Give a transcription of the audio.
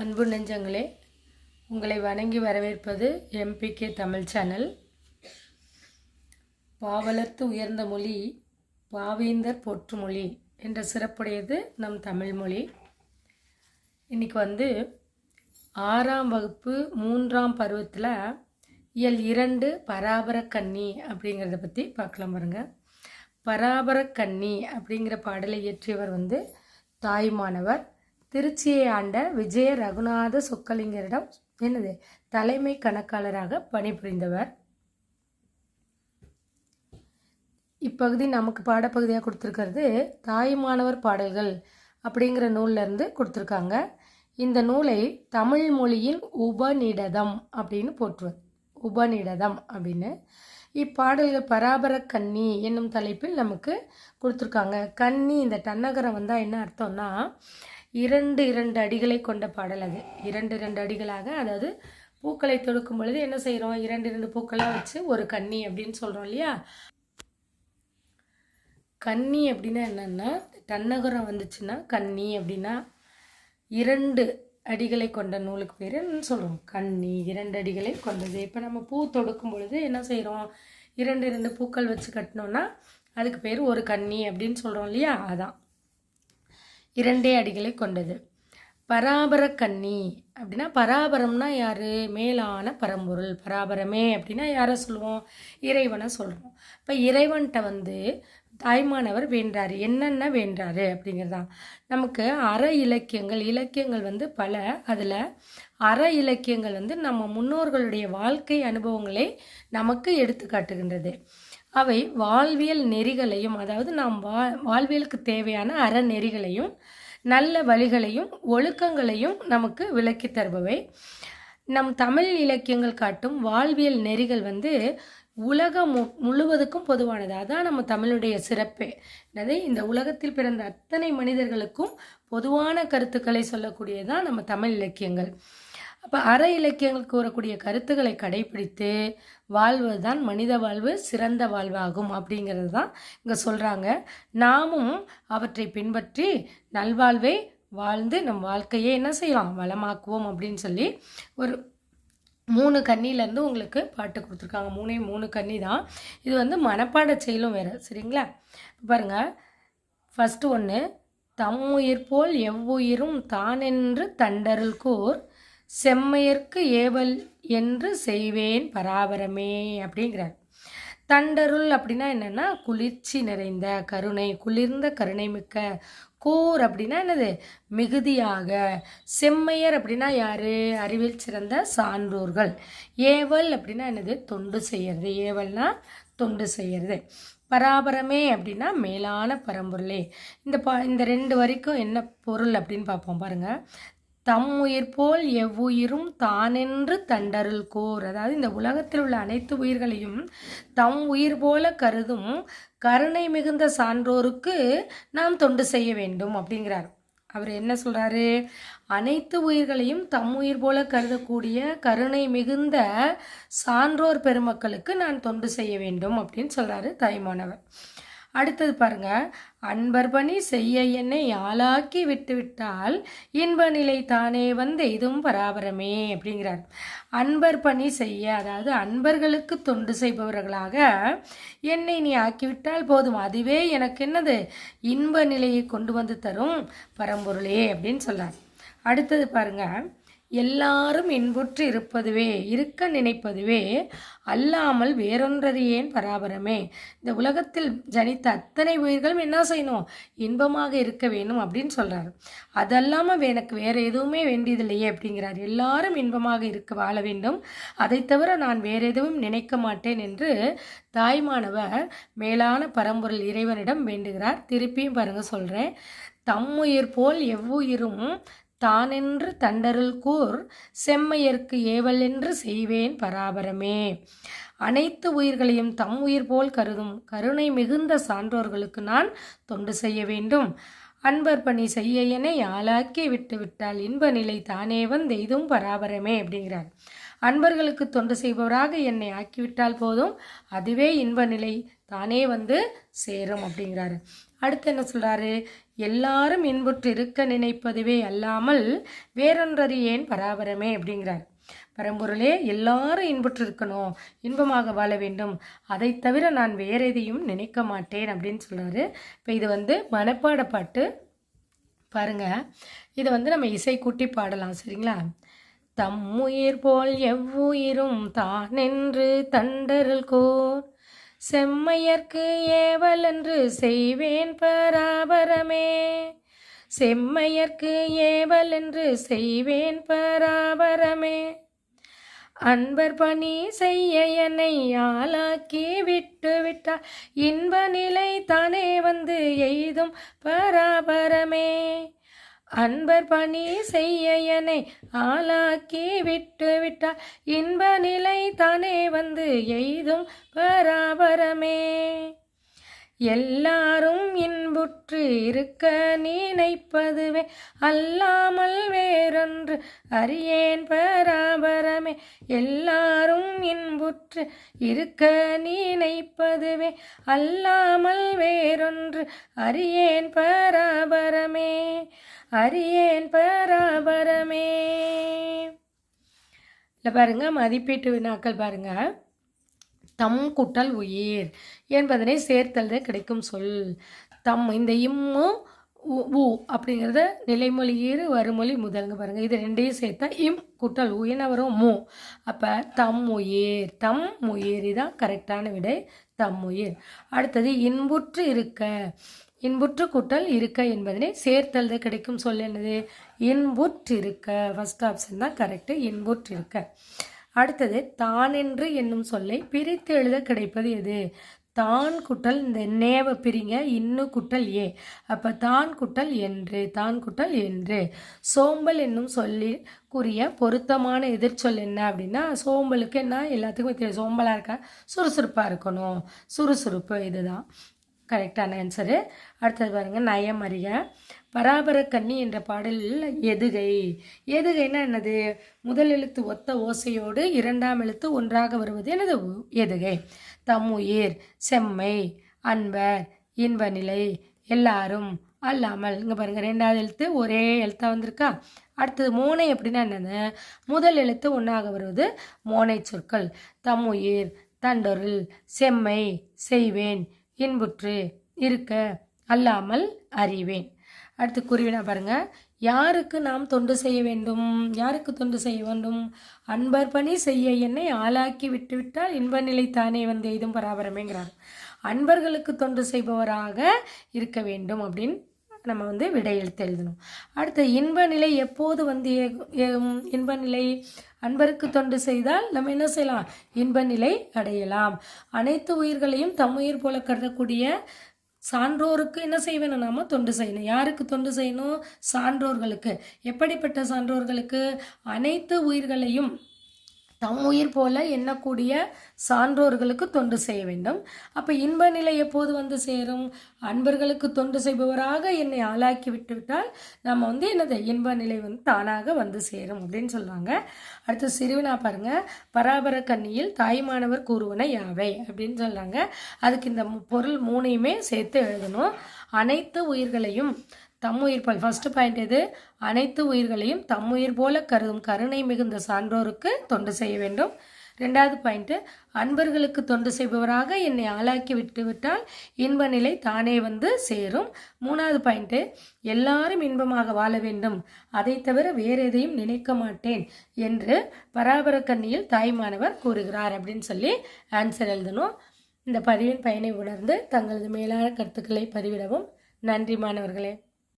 அன்பு நெஞ்சங்களே உங்களை வணங்கி வரவேற்பது எம்பிகே தமிழ் சேனல். பாவலர்த்து உயர்ந்த மொழி பாவேந்தர் பொற்றுமொழி என்ற சிறப்புடையது நம் தமிழ் மொழி. இன்றைக்கி வந்து ஆறாம் வகுப்பு மூன்றாம் பருவத்தில் இயல் இரண்டு பராபர கன்னி அப்படிங்கிறத பற்றி பார்க்கலாம் பாருங்க. பராபர கன்னி அப்படிங்கிற பாடலை இயற்றியவர் வந்து தாய்மானவர். திருச்சியை ஆண்ட விஜய ரகுநாத சொக்கலிங்கரிடம் என்னது? தலைமை கணக்காளராக பணிபுரிந்தவர். இப்பகுதி நமக்கு பாடப்பகுதியாக கொடுத்துருக்கிறது தாய்மானவர் பாடல்கள் அப்படிங்கிற நூல்லேருந்து கொடுத்துருக்காங்க. இந்த நூலை தமிழ் மொழியின் உபநிடதம் அப்படின்னு போற்றுவது உபநிடதம் அப்படின்னு. இப்பாடல்கள் பராபர கன்னி என்னும் தலைப்பில் நமக்கு கொடுத்துருக்காங்க. கன்னி இந்த டன்னகரம் வந்தால் என்ன அர்த்தம்னா இரண்டு இரண்டு அடிகளை கொண்ட பாடல் அது. இரண்டு இரண்டு அடிகளாக அதாவது பூக்களை தொடுக்கும் பொழுது என்ன செய்கிறோம் இரண்டு இரண்டு பூக்களாக வச்சு ஒரு கன்னி அப்படின்னு சொல்கிறோம் இல்லையா? கன்னி அப்படின்னா என்னென்னா தன்னகரம் வந்துச்சுன்னா கன்னி அப்படின்னா இரண்டு அடிகளை கொண்ட நூலுக்கு பேர் சொல்கிறோம் கன்னி இரண்டு அடிகளை கொண்டது. இப்போ நம்ம பூ தொடுக்கும் பொழுது என்ன செய்கிறோம் இரண்டு இரண்டு பூக்கள் வச்சு கட்டினோன்னா அதுக்கு பேர் ஒரு கன்னி அப்படின்னு சொல்கிறோம் இல்லையா? அதான். இரண்டே அடிகளை கொண்டது. பராபர கன்னி அப்படின்னா பராபரம்னா யார்? மேலான பரம்பொருள். பராபரமே அப்படின்னா யாரை சொல்லுவோம்? இறைவனை சொல்கிறோம் இப்போ இறைவன்கிட்ட வந்து தாய்மானவர் வேண்டாரு என்னென்ன வேண்டாரு அப்படிங்கிறதான். நமக்கு அற இலக்கியங்கள் இலக்கியங்கள் வந்து பல. அதில் அற இலக்கியங்கள் வந்து நம்ம முன்னோர்களுடைய வாழ்க்கை அனுபவங்களை நமக்கு எடுத்து காட்டுகின்றது அவை வாழ்வியல் நெறிகளையும் அதாவது நாம் வா வாழ்வியலுக்கு தேவையான அறநெறிகளையும் நல்ல வழிகளையும் ஒழுக்கங்களையும் நமக்கு விளக்கி தருபவை. நம் தமிழ் இலக்கியங்கள் காட்டும் வாழ்வியல் நெறிகள் வந்து உலகம் மு முழுவதுக்கும் பொதுவானது. அதான் நம்ம தமிழுடைய சிறப்பே. என்னது? இந்த உலகத்தில் பிறந்த அத்தனை மனிதர்களுக்கும் பொதுவான கருத்துக்களை சொல்லக்கூடியதான் நம்ம தமிழ் இலக்கியங்கள். அப்போ அற இலக்கியங்கள் கூறக்கூடிய கருத்துக்களை கடைபிடித்து வாழ்வது தான் மனித வாழ்வு சிறந்த வாழ்வாகும் அப்படிங்கிறது தான் இங்கே சொல்கிறாங்க நாமும் அவற்றை பின்பற்றி நல்வாழ்வை வாழ்ந்து நம் வாழ்க்கையை என்ன செய்யலாம்? வளமாக்குவோம் அப்படின்னு சொல்லி ஒரு மூணு கன்னிலேருந்து உங்களுக்கு பாட்டு கொடுத்துருக்காங்க. மூணே மூணு கன்னி தான். இது வந்து மனப்பாட செயலும் வேறு சரிங்களா? பாருங்கள் ஃபஸ்ட்டு ஒன்று தம் உயிர் போல் எவ்வுயிரும் தானென்று தண்டருள் கூர். செம்மையர்க்கு ஏவல் என்று செய்வேன் பராபரமே அப்படிங்கிறார். தண்டருள் அப்படின்னா என்னென்னா குளிர்ச்சி நிறைந்த கருணை குளிர்ந்த கருணை மிக்க கூர் அப்படின்னா என்னது? மிகுதியாக. செம்மையர் அப்படின்னா யார்? அறிவில் சிறந்த சான்றோர்கள். ஏவல் அப்படின்னா என்னது? தொண்டு செய்யறது. ஏவல்னா தொண்டு செய்யறது. பராபரமே அப்படின்னா மேலான பரம்பொருளே. இந்த பா இந்த ரெண்டு வரைக்கும் என்ன பொருள் அப்படின்னு பார்ப்போம் பாருங்கள் தம் உயிர் போல் எவ்வுயிரும் தானென்று தண்டருள் கோர். அதாவது இந்த உலகத்தில் உள்ள அனைத்து உயிர்களையும் தம் உயிர் போல கருதும் கருணை மிகுந்த சான்றோருக்கு நாம் தொண்டு செய்ய வேண்டும் அப்படிங்கிறார். அவர் என்ன சொல்கிறாரு அனைத்து உயிர்களையும் தம் உயிர் போல கருதக்கூடிய கருணை மிகுந்த சான்றோர் பெருமக்களுக்கு நான் தொண்டு செய்ய வேண்டும் அப்படின்னு சொல்கிறாரு தாய்மானவர். அடுத்தது பாருங்க. அன்பர் பணி செய்ய என்னை ஆளாக்கி விட்டுவிட்டால் இன்ப நிலை தானே வந்து இதுவும் பராபரமே அப்படிங்கிறார். அன்பர் பணி செய்ய அதாவது அன்பர்களுக்கு தொண்டு செய்பவர்களாக என்னை நீ ஆக்கிவிட்டால் போதும். அதுவே எனக்கு என்னது? இன்ப நிலையை கொண்டு வந்து தரும் பரம்பொருளே அப்படின்னு சொல்றார். அடுத்தது பாருங்க. எல்லாரும் இன்புற்று இருப்பதுவே இருக்க நினைப்பதுவே அல்லாமல் வேறொன்றது ஏன் பராபரமே? இந்த உலகத்தில் ஜனித்த அத்தனை உயிர்களும் என்ன செய்யணும்? இன்பமாக இருக்க வேணும் அப்படின்னு சொல்கிறார் அதல்லாமல் எனக்கு வேறு எதுவுமே வேண்டியதில்லையே அப்படிங்கிறார். எல்லாரும் இன்பமாக இருக்க வாழ வேண்டும். அதை தவிர நான் வேறு எதுவும் நினைக்க மாட்டேன் என்று தாய்மானவர் மேலான பரம்பொருள் இறைவனிடம் வேண்டுகிறார். திருப்பியும் பாருங்க சொல்கிறேன் தம்முயிர் போல் எவ்வுயிரும் தானென்று தண்டருள் கூர் செம்மையர்க்கு ஏவல் என்று செய்வேன் பராபரமே. அனைத்து உயிர்களையும் தம் உயிர் போல் கருதும் கருணை மிகுந்த சான்றோர்களுக்கு நான் தொண்டு செய்ய வேண்டும். அன்பர் பணி செய்ய என ஆளாக்கி விட்டுவிட்டால் இன்ப நிலை தானே வந்தெய்தும் பராபரமே அப்படிங்கிறார். அன்பர்களுக்கு தொண்டு செய்பவராக என்னை ஆக்கிவிட்டால் போதும். அதுவே இன்ப நிலை தானே வந்து சேரும் அப்படிங்கிறாரு. அடுத்து என்ன சொல்கிறாரு எல்லாரும் இன்புற்று இருக்க நினைப்பதுவே அல்லாமல் வேறொன்றறியேன் பராபரமே அப்படிங்கிறார். பரம்பொருளே எல்லாரும் இன்புற்று இருக்கணும் இன்பமாக வாழ வேண்டும். அதை தவிர நான் வேற எதையும் நினைக்க மாட்டேன் அப்படின்னு சொல்கிறாரு இப்போ இது வந்து மனப்பாட பாட்டு. பாருங்கள் இதை வந்து நம்ம இசை கூட்டி பாடலாம் சரிங்களா? தம்முயிர் போல் எவ்வுயிரும் தானென்று தண்டருள் கோர். செம்மையர்க்கு ஏவலென்று செய்வேன் பராபரமே. செம்மையர்க்கு ஏவலென்று செய்வேன் பராபரமே. அன்பர் பணி செய்ய என்னை ஆளாக்கி விட்டு விட்டார். இன்ப நிலை தானே வந்து எய்தும் பராபரமே. அன்பர் பணி செய்ய என்னை ஆளாக்கி விட்டு விட்டார். இன்ப நிலை தானே வந்து எய்தும் பராபரமே. எல்லாரும் இன்புற்று இருக்க நினைப்பதுவே அல்லாமல் வேறொன்று அறியேன் பரா எல்லாரும் இன்புற்று இருக்க நினைப்பதுவே அல்லாமல் வேறொன்று. அறியேன் பராபரமே அறியேன் பராபரமே. இல்லை பாருங்க மதிப்பீட்டு வினாக்கள் பாருங்க. தம் குட்டல் உயிர் என்பதனை சேர்த்தல் கிடைக்கும் சொல். தம் இந்த இம்மும் உ உ அப்படிங்கிறத நிலைமொழி ஈறு வருமொழி முதல்ங்க பாருங்க. இது ரெண்டையும் சேர்த்தா இம் குட்டல் உ என்ன வரும்? மு. அப்போ தம் உயிர் தம் உயிர் தான் கரெக்டான விடை. தம் உயிர் அடுத்தது இன்புற்று இருக்க. இன்புற்று கூட்டல் இருக்க என்பதனை சேர்த்தல் கிடைக்கும். சொல் என்னது? இன்புற்று இருக்க. ஃபர்ஸ்ட் ஆப்ஷன் தான் கரெக்டு இன்புற்று இருக்க. அடுத்தது தானென்று என்னும் சொல்லை பிரித்து எழுத கிடைப்பது எது? தான் குட்டல் இந்த நேவை பிரிங்க இன்னு குட்டல் ஏ. அப்போ தான் குட்டல் என்று தான் குட்டல் என்று. சோம்பல் என்னும் சொல்லி கூறிய பொருத்தமான எதிர்ச்சொல் என்ன அப்படின்னா சோம்பலுக்கு என்ன? எல்லாத்துக்குமே தெரியும் சோம்பலாக இருக்க? சுறுசுறுப்பாக இருக்கணும். சுறுசுறுப்பு இதுதான். கரெக்டான ஆன்சரு அடுத்தது பாருங்க நயம் அறிக. பராபர கன்னி என்ற பாடலில் எதுகை. எதுகைன்னா என்னது? முதல் எழுத்து ஒத்த ஓசையோடு இரண்டாம் எழுத்து ஒன்றாக வருவது என்னது? எதுகை. தம்முயிர் செம்மை அன்பர் இன்ப நிலை எல்லாரும் அல்லாமல். இங்கே பாருங்க ரெண்டாவது எழுத்து ஒரே எழுத்தாக வந்திருக்கா? அடுத்தது மோனை அப்படின்னா என்னது? முதல் எழுத்து ஒன்றாக வருவது மோனை சொற்கள். தம்முயிர் தண்டொருள் செம்மை செய்வேன் இன்புற்று இருக்க அல்லாமல் அறிவேன். அடுத்து குருவினா பாருங்க யாருக்கு நாம் தொண்டு செய்ய வேண்டும்? யாருக்கு தொண்டு செய்ய வேண்டும்? அன்பர் பணி செய்ய என்னை ஆளாக்கி விட்டுவிட்டால் இன்ப நிலை தானே வந்து எய்தும் பராபரமேங்கிறார். அன்பர்களுக்கு தொண்டு செய்பவராக இருக்க வேண்டும் அப்படின்னு நம்ம வந்து விடை எழுத்து எழுதணும். அடுத்து இன்ப நிலை எப்போது வந்து இன்ப நிலை அன்பருக்கு தொண்டு செய்தால் நம்ம என்ன செய்யலாம்? இன்ப நிலை அடையலாம். அனைத்து உயிர்களையும் தம் உயிர் போல கருதக்கூடிய சான்றோருக்கு என்ன செய்வேணும் நாம தொண்டு செய்யணும். யாருக்கு தொண்டு செய்யணும்? சான்றோர்களுக்கு. எப்படிப்பட்ட சான்றோர்களுக்கு? அனைத்து உயிர்களையும் தம் உயிர் போல எண்ணக்கூடிய சான்றோர்களுக்கு தொண்டு செய்ய வேண்டும். அப்போ இன்ப நிலை எப்போது வந்து சேரும்? அன்பர்களுக்கு தொண்டு செய்பவராக என்னை ஆளாக்கி விட்டுவிட்டால் நம்ம வந்து என்னது? இன்ப நிலை வந்து தானாக வந்து சேரும் அப்படின்னு சொல்றாங்க. அடுத்து சிறுவினா பாருங்க. பராபர கண்ணியில் தாய்மானவர் கூறுவன யாவை? அப்படின்னு சொல்றாங்க. அதுக்கு இந்த பொருள் மூணையுமே சேர்த்து எழுதணும். அனைத்து உயிர்களையும் தம்முயிர் போல். ஃபர்ஸ்ட் பாயிண்ட் எது? அனைத்து உயிர்களையும் தம்முயிர் போல கருதும் கருணை மிகுந்த சான்றோருக்கு தொண்டு செய்ய வேண்டும். ரெண்டாவது பாயிண்ட்டு அன்பர்களுக்கு தொண்டு செய்பவராக என்னை ஆளாக்கி விட்டு விட்டால் இன்ப நிலை தானே வந்து சேரும். மூணாவது பாயிண்ட்டு எல்லாரும் இன்பமாக வாழ வேண்டும். அதை தவிர வேறு எதையும் நினைக்க மாட்டேன் என்று பராபர கண்ணியில் தாய்மானவர் கூறுகிறார் அப்படின்னு சொல்லி ஆன்சர் எழுதணும். இந்த பதிவின் பயனை உணர்ந்து தங்களது மேலான கருத்துக்களை பதிவிடவும். நன்றி மாணவர்களே.